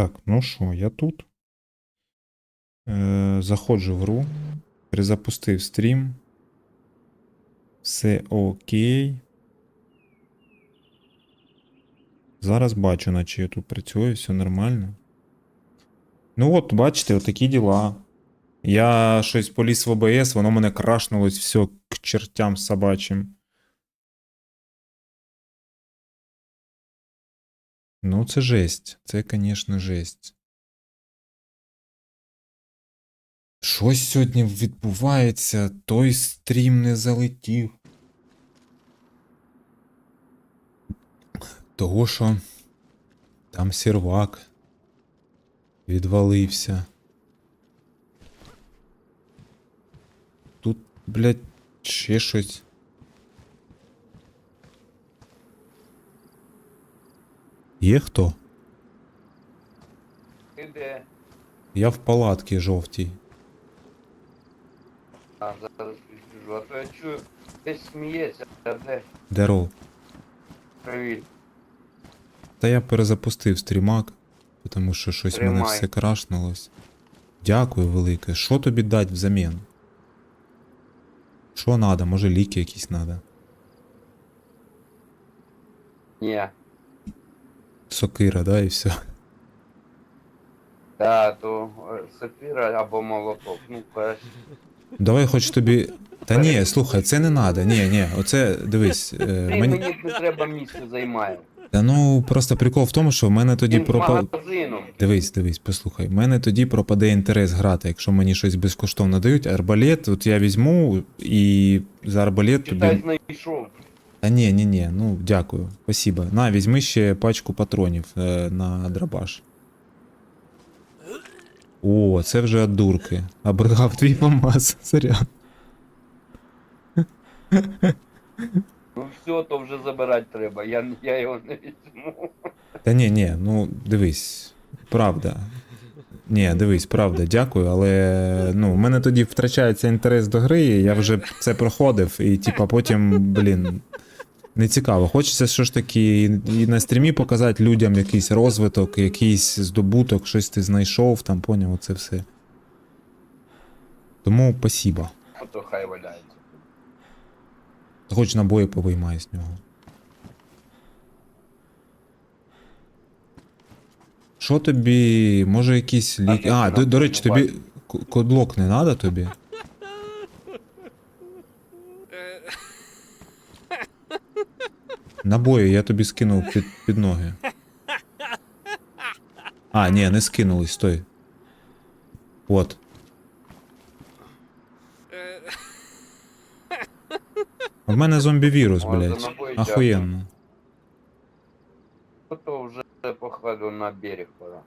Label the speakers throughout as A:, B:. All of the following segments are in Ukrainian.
A: Так, ну що, я тут. Е, заходжу в гру. Перезапустив стрім. Все окей. Зараз бачу, наче я тут працюю, все нормально. Ну от, бачите, отакі діла. Я щось поліз в ОБС, воно мене крашнулось все к чертям собачим. Ну, це жесть. Це, звісно, жесть. Щось сьогодні відбувається, той стрім не залетів. Того, що там сервак відвалився. Тут, блядь, ще щось. Є хто?
B: Ти де?
A: Я в палатці жовтій.
B: А, зараз підбіжу. А то я чую, десь сміється, а де?
A: Деров.
B: Привіт.
A: Та я перезапустив стрімак, тому що щось в мене
B: Тримай.
A: все крашнулось. Дякую велике. Що тобі дать взамін? Що надо? Може ліки якісь надо?
B: Ні.
A: Сокира, да, і все.
B: Та, то е, сапіра або молоток. Ну, краще.
A: Давай хоч тобі. Та ні, слухай, це не надо. Ні, ні, оце дивись. Е,
B: Ти
A: мені...
B: мені не треба місце займає.
A: Та ну просто прикол в тому, що в мене тоді
B: Він з
A: пропав.
B: магазином.
A: Дивись, дивись, послухай. В мене тоді пропаде інтерес грати, якщо мені щось безкоштовно дають. Арбалет, от я візьму і за арбалет
B: Читай,
A: тобі.
B: знайшов.
A: Та ні, ні, ні, ну дякую, спасибо. На, візьми ще пачку патронів е, на драбаш. О, це вже від дурки. Обригав твій помаз, сорян.
B: Ну все, то вже забирати треба. Я, я його не візьму.
A: Та ні, ні, ну дивись, правда. Ні, дивись, правда, дякую, але ну, в мене тоді втрачається інтерес до гри, я вже це проходив, і типа потім, блін, не цікаво. Хочеться що ж таки і на стрімі показати людям якийсь розвиток, якийсь здобуток, щось ти знайшов, там поняв, це все. Тому спасибо.
B: А то хай валяється.
A: Хоч набої повиймаю з нього. Що тобі, може якісь ліки. А, до, до речі, тобі кодлок не треба тобі? Набої я тобі скинув під, під ноги. А, ні, не скинулись, стой. От. В мене зомбі-вірус, блядь. Охуєнно.
B: То вже походу на берег пора.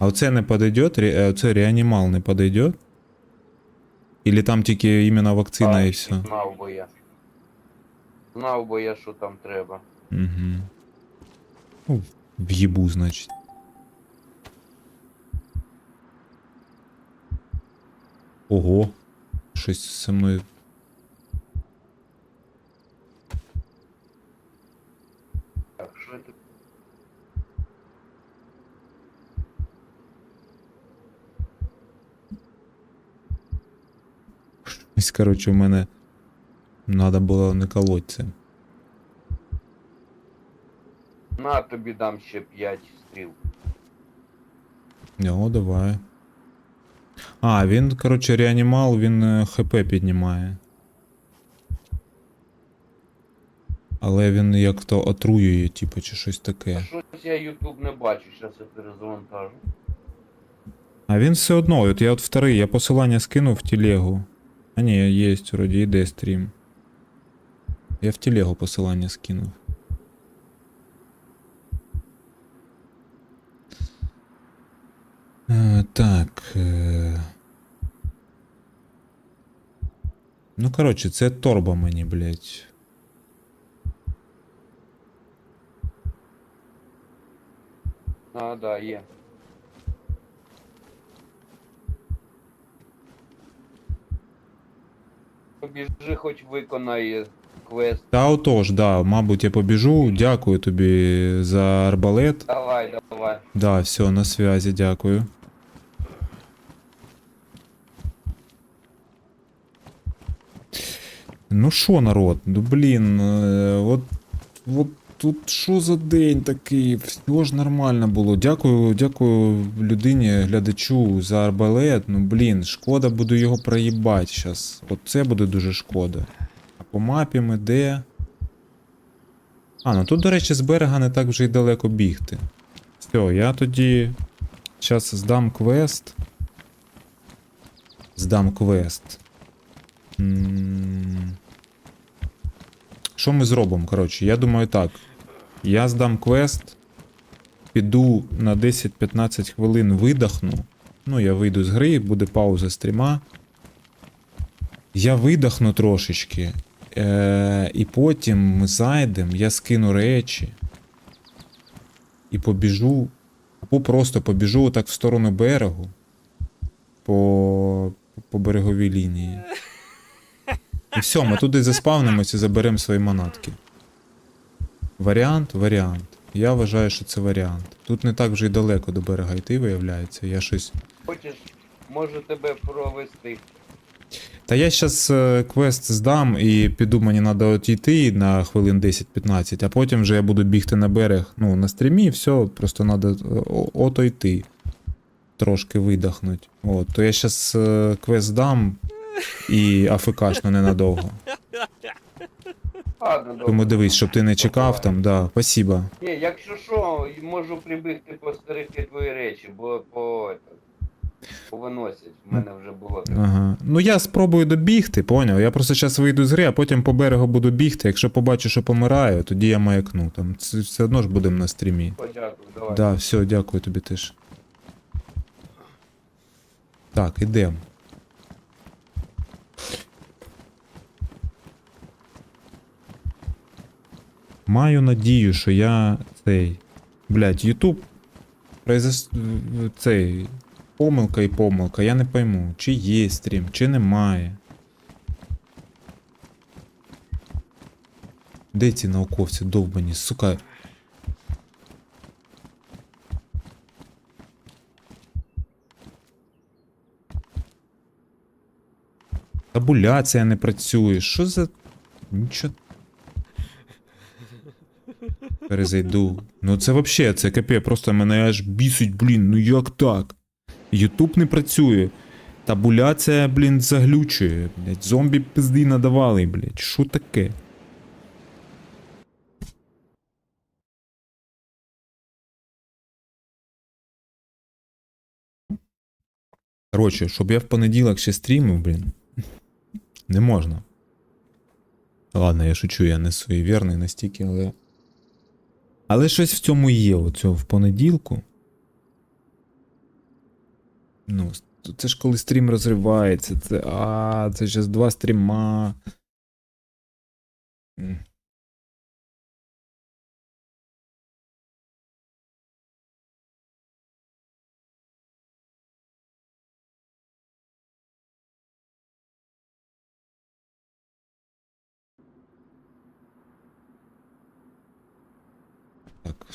A: А оце не подойдет? Ре- е, Оце реанімал не подойдет? Или там тільки іменно вакцина
B: А,
A: і все?
B: Знав би я. Знав би я, що там треба.
A: Угу. Ну, в'їбу, значить. Ого. Щось зі мною.
B: Так, що тут?
A: Ось, коротше, в мене. Надо було не колоть це.
B: На тобі дам ще 5 стріл.
A: О, давай. А, він, коротше, реанімал, він е, ХП піднімає. Але він як то отруює, типу, чи щось таке.
B: Щось я Ютуб не бачу, зараз я перезавантажу.
A: А він все одно, от я от вторий, я посилання скинув в телегу. А ні, є, вроді йде стрім. Я в телегу посилання скинув. Е, так. Е... Ну, коротше, це торба мені, блядь.
B: А, да, є. Побіжи, хоч виконай квест.
A: Та отож, да, мабуть, я побіжу. Дякую тобі за арбалет.
B: Давай, давай.
A: Да, все, на связі, дякую. Ну що, народ? Ну блін, е, от, от тут що за день такий? Все ж нормально було. Дякую, дякую людині, глядачу за арбалет. Ну блін, шкода буду його проїбати зараз. От це буде дуже шкода. По мапі ми де? А, ну тут, до речі, з берега не так вже й далеко бігти. Все, я тоді зараз здам квест. Здам квест. Що ми зробимо? Коротше, я думаю так. Я здам квест, піду на 10-15 хвилин видохну. Ну, я вийду з гри, буде пауза стріма. Я видохну трошечки. Е- і потім ми зайдемо, я скину речі. І побіжу. Або просто побіжу так в сторону берегу. По, по береговій лінії. І все, ми туди заспавнимося і заберемо свої манатки. Варіант, варіант. Я вважаю, що це варіант. Тут не так вже й далеко до берега йти, виявляється. Я щось.
B: Хочеш, можу тебе провести.
A: Та я зараз квест здам і піду, мені треба отійти на хвилин 10-15, а потім вже я буду бігти на берег, ну, на стрімі, і все, просто треба отойти. Трошки видохнуть. От, то я зараз квест здам і АФКшно ненадовго.
B: Ладно, добре.
A: Тому дивись, щоб ти не чекав там, да, спасибо.
B: Ні, якщо що, можу прибігти постерегти твої речі, бо по повиносять. В мене вже було таке.
A: Ага. Ну я спробую добігти, поняв? Я просто зараз вийду з гри, а потім по берегу буду бігти. Якщо побачу, що помираю, тоді я маякну. Там це все одно ж будемо на стрімі.
B: Подякую, давай.
A: Да, все, дякую тобі теж. Так, ідем. Маю надію, що я цей. Блять, Ютуб. Произос... Цей. Помилка і помилка. Я не пойму, чи є стрім, чи немає. Де ці науковці довбані, сука. Табуляція не працює. Що за. Нічого. Перезайду. Ну це вообще, це капе, просто мене аж бісить, блін, ну як так? Ютуб не працює. Табуляція, блін, заглючує. Блять, зомбі пизди надавали, блять. Що таке? Коротше, щоб я в понеділок ще стрімив, блін. Не можна. Ладно, я шучу, я не суєвірний настільки, але. Але щось в цьому є, оцього в понеділку. Ну, це ж коли стрім розривається. Це. А, це зараз два стріма. Так.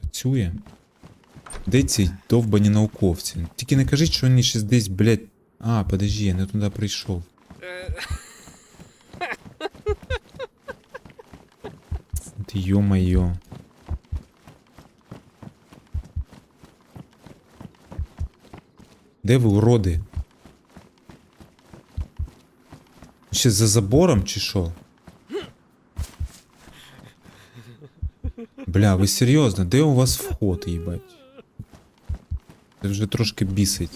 A: Працює. Де ці довбані науковці? Тільки не кажіть, що вони щось десь, блядь. А, подожди, я не туди прийшов. Ти Йо-майо. Де ви, уроди? Ще за забором чи що? Бля, ви серйозно, де у вас вход, їбать? Це вже трошки бісить.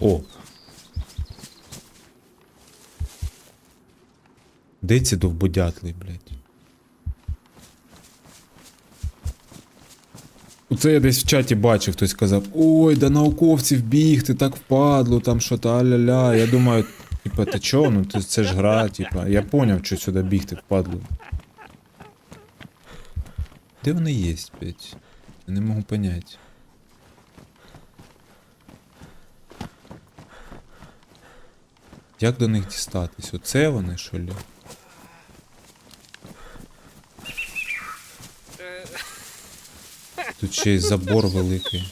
A: О. Де ці довбодятли, блядь? Оце я десь в чаті бачив, хтось сказав, ой, да науковців бігти, так впадло, там що то аля-ля. Я думаю, типа, ти чо? Ну це, це ж гра, типа. Я поняв, що сюди бігти впадло. Де вони є, блядь? Я не можу понять. Як до них дістатись? Оце вони, що ли? Тут ще й забор великий.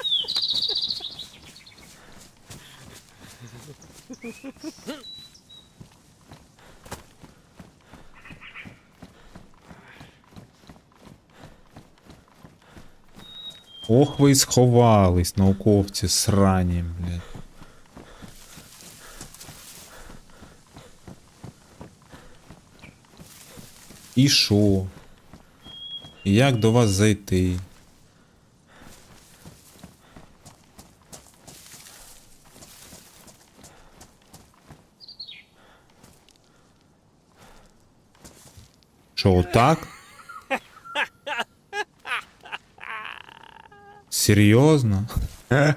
A: Ох, ви сховались, науковці срані, блядь. І? І Як до вас зайти? Що, отак? Серйозно?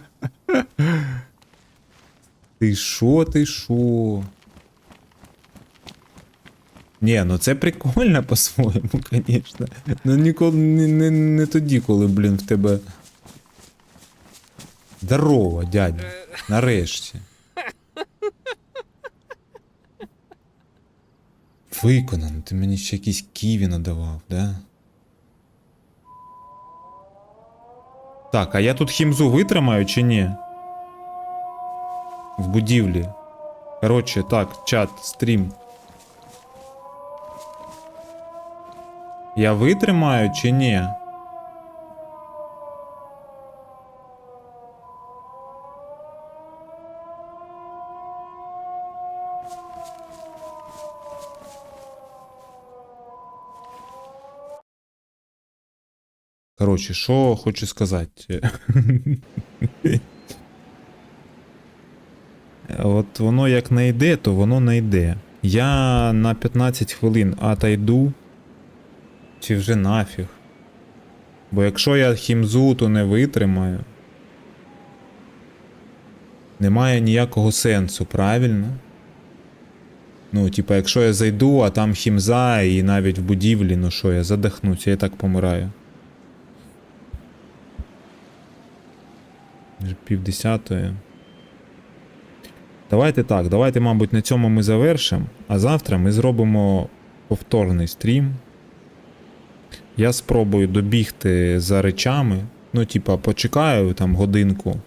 A: Ти шо, ти шо? Ні, ну це прикольно по-своєму, звісно. Ну ніколи не, не, не тоді, коли, блін, в тебе. Здорово, дядя. Нарешті. Виконано, ти мені ще якісь ківі надавав, да? Так, а я тут хімзу витримаю чи ні? В будівлі. Коротше, так, чат, стрім. Я витримаю чи ні? Коротше, що хочу сказати. От воно як не йде, то воно не йде. Я на 15 хвилин отойду. Чи вже нафіг. Бо якщо я хімзу, то не витримаю. Немає ніякого сенсу, правильно? Ну, типа, якщо я зайду, а там хімза і навіть в будівлі, ну що, я задихнуся, я так помираю. Вже півдесятої. Давайте так, давайте, мабуть, на цьому ми завершимо. А завтра ми зробимо повторний стрім. Я спробую добігти за речами. Ну, типа, почекаю там годинку.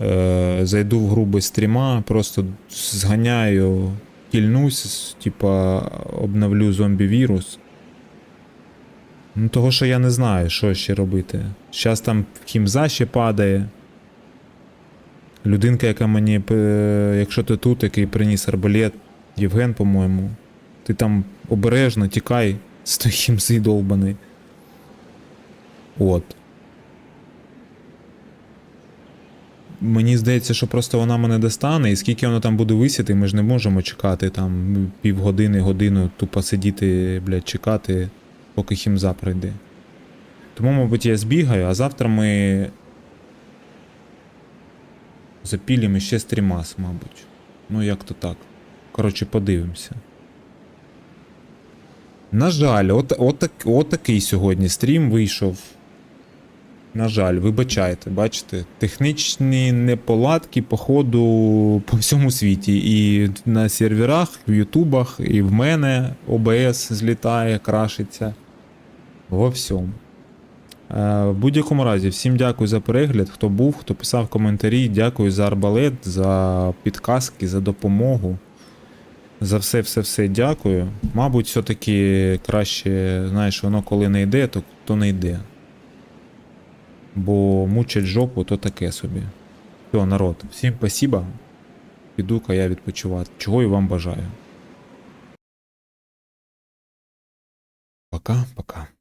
A: Е, зайду в гру стріма, просто зганяю, кільнусь, типа, обновлю зомбі-вірус. Ну, того, що я не знаю, що ще робити. Зараз там хімза ще падає. Людинка, яка мені, е, якщо ти тут, який приніс арбалет, Євген, по-моєму, ти там обережно тікай з той хімзи долбаний. От. Мені здається, що просто вона мене достане, і скільки воно там буде висіти, ми ж не можемо чекати там півгодини, годину, тупо сидіти, блядь, чекати, поки хімза прийде. Тому, мабуть, я збігаю, а завтра ми запілимо ще стрімас, мабуть. Ну, як то так. Коротше, подивимося. На жаль, от, от, так, от такий сьогодні стрім вийшов. На жаль, вибачайте, бачите, технічні неполадки, походу, по всьому світі. І на серверах, в Ютубах, і в мене ОБС злітає, крашиться. Во всьому. Е, В будь-якому разі, всім дякую за перегляд. Хто був, хто писав коментарі. Дякую за арбалет, за підказки, за допомогу. За все, все, все дякую. Мабуть, все-таки краще, знаєш, воно коли не йде, то, то не йде. Бо мучать жопу, то таке собі. Все, народ, всім спасибо. Піду-ка я відпочивати. Чого і вам бажаю. Пока-пока.